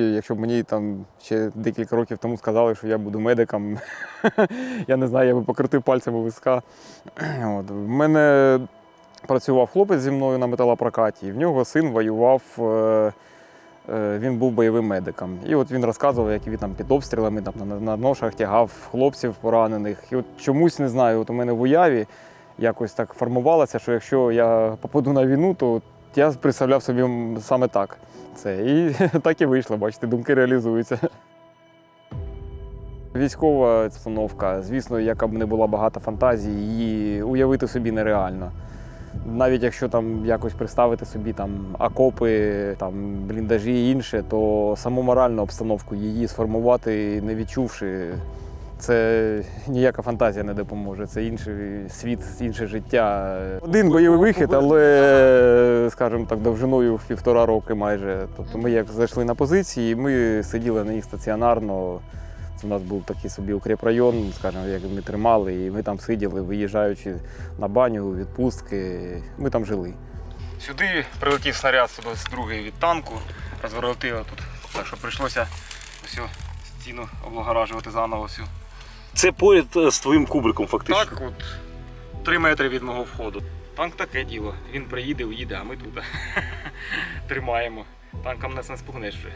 Якщо б мені там ще декілька років тому сказали, що я буду медиком, я не знаю, я би покрутив пальцями виска. От. В мене працював хлопець зі мною на металопрокаті, і в нього син воював. е, е, Він був бойовим медиком. І от він розказував, як він там під обстрілами там, на, ношах тягав хлопців поранених. І от чомусь не знаю, от у мене в уяві якось так формувалося, що якщо я попаду на війну, то я представляв собі саме так. Це і так і вийшло, бачите, думки реалізуються. Військова обстановка, звісно, яка б не була багато фантазій, її уявити собі нереально. Навіть якщо там якось представити собі там окопи, там бліндажі і інше, то саму моральну обстановку її сформувати, не відчувши, це ніяка фантазія не допоможе. Це інший світ, інше життя. Один бойовий вихід, але, скажімо так, довжиною в півтора роки майже. Тобто ми як зайшли на позиції, ми сиділи на них стаціонарно. Це у нас був такий собі укріпрайон, скажімо, як ми тримали, і ми там сиділи, виїжджаючи на баню, відпустки. Ми там жили. Сюди прилетів снаряд з другої від танку, розворотило тут. Так що прийшлося всю стіну облагоражувати заново всю. Це поряд е, з твоїм кубриком, фактично. Так, от три метри від мого входу. Танк таке діло. Він приїде, уїде, а ми тут тримаємо. Танком нас не спугнеш вже.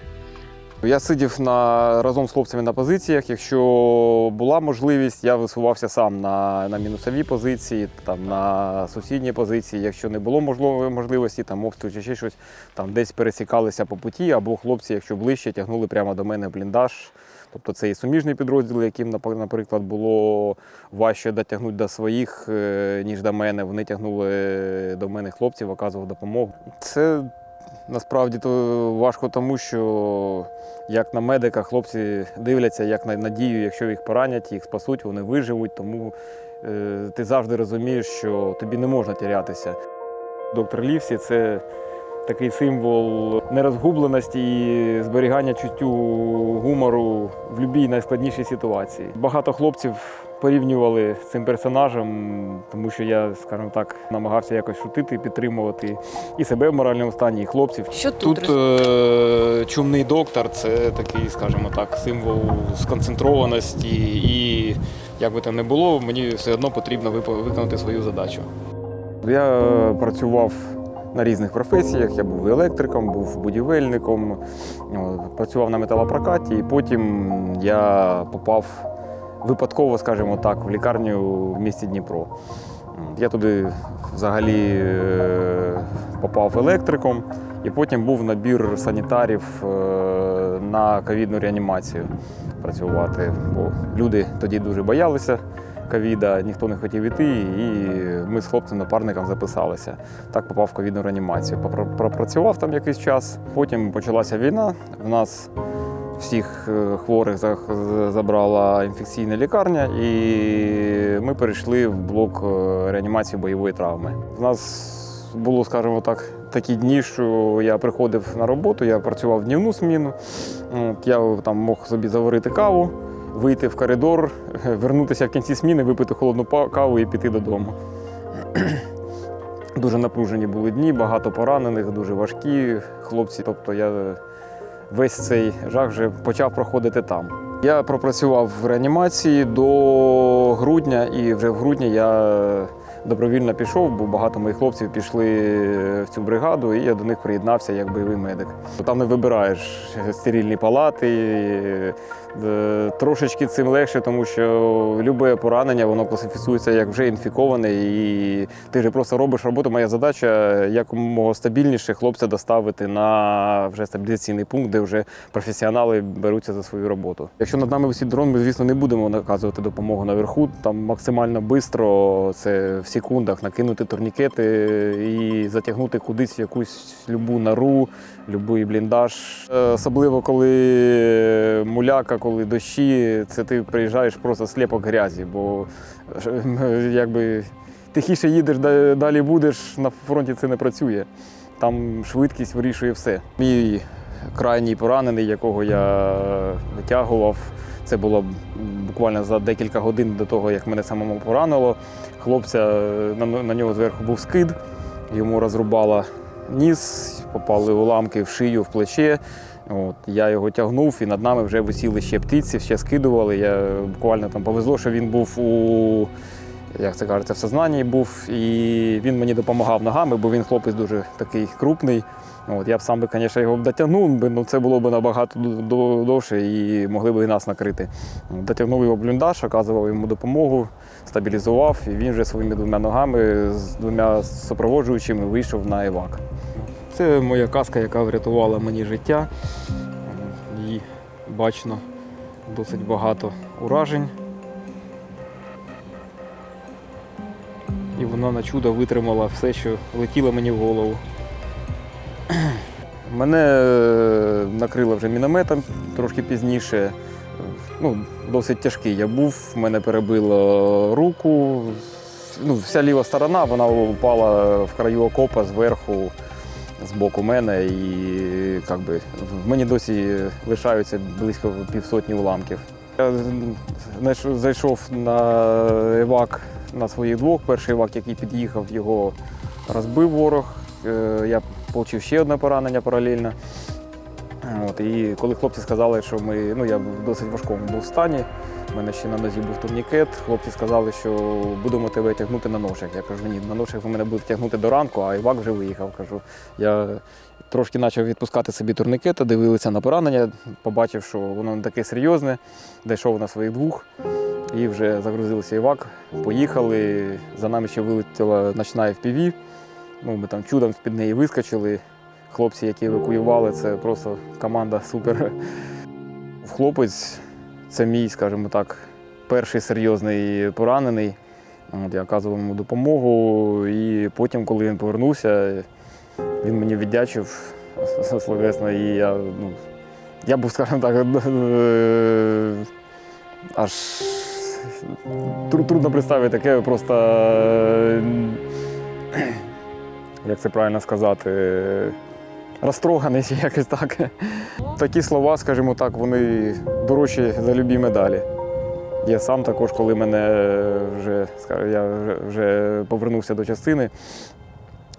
Я сидів на, разом з хлопцями на позиціях. Якщо була можливість, я висувався сам на, на мінусові позиції, там, на сусідні позиції. Якщо не було можливості, там обстріл чи ще щось, там десь пересікалися по путі, або хлопці, якщо ближче, тягнули прямо до мене в бліндаж. Тобто це і суміжний підрозділ, яким, наприклад, було важче дотягнути до своїх, е, ніж до мене. Вони тягнули до мене хлопців, оказував допомогу. Це насправді то важко, тому що як на медика, хлопці дивляться як на надію, якщо їх поранять, їх спасуть, вони виживуть. Тому е, ти завжди розумієш, що тобі не можна тірятися. Доктор Лівсі це такий символ нерозгубленості і зберігання чуттю гумору в будь-якій найскладнішій ситуації. Багато хлопців порівнювали з цим персонажем, тому що я, скажімо так, намагався якось шутити, підтримувати і себе в моральному стані, і хлопців. Що тут? Тут е, чумний доктор це такий, скажімо так, символ сконцентрованості, і як би там не було, мені все одно потрібно вип- виконати свою задачу. Я е, працював на різних професіях. Я був електриком, був будівельником, працював на металопрокаті, і потім я попав випадково, скажімо так, в лікарню в місті Дніпро. Я туди взагалі е, попав електриком, і потім був набір санітарів е, на ковідну реанімацію працювати. Бо люди тоді дуже боялися ковіда, ніхто не хотів іти, і ми з хлопцем-напарником записалися. Так попав в ковідну реанімацію. Пропрацював там якийсь час. Потім почалася війна. В нас всіх е, хворих забрала інфекційна лікарня, і ми перейшли в блок е, реанімації бойової травми. У нас було, скажімо так, такі дні, що я приходив на роботу, я працював в днівну зміну. Я там мог собі заварити каву, вийти в коридор, вернутися в кінці сміни, випити холодну каву і піти додому. Дуже напружені були дні, багато поранених, дуже важкі хлопці. Тобто я весь цей жах вже почав проходити там. Я пропрацював в реанімації до грудня, і вже в грудні я добровільно пішов, бо багато моїх хлопців пішли в цю бригаду, і я до них приєднався як бойовий медик. Там не вибираєш стерильні палати. е, Трошечки цим легше, тому що любе поранення воно класифікується як вже інфіковане, і ти вже просто робиш роботу. Моя задача якомога стабільніше хлопця доставити на вже стабілізаційний пункт, де вже професіонали беруться за свою роботу. Якщо над нами висить дрон, ми, звісно, не будемо наказувати допомогу наверху. Там максимально швидко, це в секундах, накинути турнікети і затягнути кудись якусь любу нору, любий бліндаж. Е, Особливо коли муляка, коли дощі, це ти приїжджаєш просто сліпок грязі, бо е, якби тихіше їдеш, далі будеш, на фронті це не працює. Там швидкість вирішує все. Мій крайній поранений, якого я витягував, це було буквально за декілька годин до того, як мене самому поранило. Хлопця е, на, нього зверху був скид, йому розрубало ніс, попали уламки в шию, в плече. От, я його тягнув, і над нами вже висіли ще птиці, ще скидували. Я буквально там повезло, що він був у як це кажеться, в сознанні був, і він мені допомагав ногами, бо він хлопець дуже такий крупний. От, я б сам звісно, його б дотягнув, би, ну це було б набагато довше і могли б і нас накрити. Дотягнув його бліндаж, оказував йому допомогу, стабілізував, і він вже своїми двома ногами з двома супроводжуючими вийшов на евак. Це моя каска, яка врятувала мені життя. Її бачно досить багато уражень. І вона на чудо витримала все, що летіло мені в голову. Мене е, накрило вже мінометом трошки пізніше. Ну, досить тяжкий я був, мене перебило руку. Ну, вся ліва сторона вона упала в краю окопа зверху, з боку мене, і як би, в мені досі лишаються близько півсотні уламків. Я зайшов на евак на своїх двох. Перший евак, який під'їхав, його розбив ворог. Е, Я отримав ще одне поранення паралельно. От, і коли хлопці сказали, що ми, ну я в досить важкому був стані, у мене ще на нозі був турнікет, хлопці сказали, що будемо тебе тягнути на ношах. Я кажу, ні, на ношах ви мене будете тягнути до ранку, а Івак вже виїхав. Кажу, я трошки почав відпускати собі турнікета, дивилися на поранення, побачив, що воно не таке серйозне, дійшов на своїх двох і вже загрузилися Івак, поїхали. За нами ще вилетіла ночна FPV. Ну, ми там чудом з-під неї вискочили. Хлопці, які евакуювали, це просто команда супер. Хлопець це мій, скажімо так, перший серйозний поранений. От, я оказував йому допомогу, і потім, коли він повернувся, він мені віддячив словесно, і я, ну, я був, скажімо так, аж трудно представити таке, просто е, як це правильно сказати, розтроганий чи якось так. Такі слова, скажімо так, вони дорожчі за любі медалі. Я сам також, коли мене вже, я вже- вже повернувся до частини,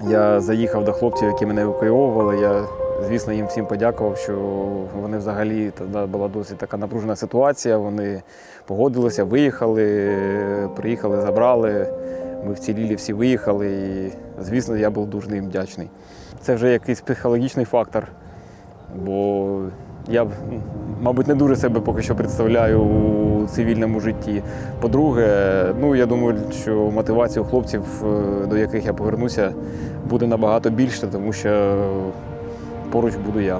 я заїхав до хлопців, які мене евакуйовували. Я, звісно, їм всім подякував, що вони взагалі тоді була досить така напружена ситуація. Вони погодилися, виїхали, приїхали, забрали. Ми вцілілі, всі виїхали. І, звісно, я був дуже їм вдячний. Це вже якийсь психологічний фактор, бо я, мабуть, не дуже себе поки що представляю у цивільному житті. По-друге, ну я думаю, що мотивація у хлопців, е, до яких я повернуся, буде набагато більше, тому що поруч буду я.